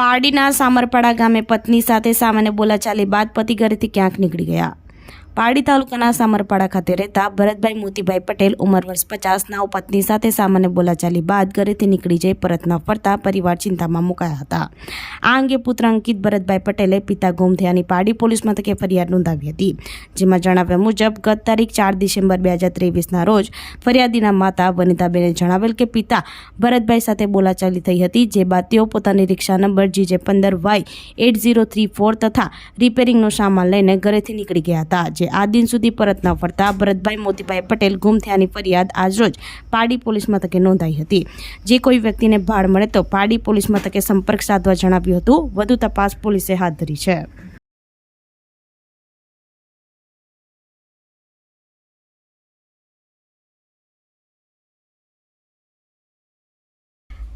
પારડીના સામરપાડા ગામે પત્ની સાથે સામાન્ય બોલાચાલી બાદ પતિ ઘરેથી ક્યાંક નીકળી ગયા. પારડી તાલુકાના સામરપાડા ખાતે રહેતા ભરતભાઈ મોતીભાઈ પટેલ ઉંમર વર્ષ પચાસના પત્ની સાથે સામાન્ય બોલાચાલી બાદ ઘરેથી નીકળી જઈ પરત ફરતા પરિવાર ચિંતામાં મુકાયા હતા. આ અંગે પુત્ર અંકિત ભરતભાઈ પટેલે પિતા ગુમ થયાની પારડી પોલીસ મથકે ફરિયાદ નોંધાવી હતી, જેમાં જણાવ્યા મુજબ ગત તારીખ ચાર ડિસેમ્બર બે હજાર ત્રેવીસના રોજ ફરિયાદીના માતા વનિતાબેને જણાવેલ કે પિતા ભરતભાઈ સાથે બોલાચાલી થઈ હતી, જે બાદ તેઓ પોતાની રિક્ષા નંબર જીજે પંદર Y eight zero three four તથા રિપેરિંગનો સામાન લઈને ઘરેથી નીકળી ગયા હતા. જે આ દિન સુધી પરત ન ફરતા. ભરતભાઈ મોતીભાઈ પટેલ ગુમ થયાની ફરિયાદ આજરોજ પારડી પોલીસ મથકે નોંધાઈ હતી. જે કોઈ વ્યક્તિને ભાડ મળે તો પારડી પોલીસ મથકે સંપર્ક સાધવા જણાવ્યું હતું. વધુ તપાસ પોલીસે હાથ ધરી છે.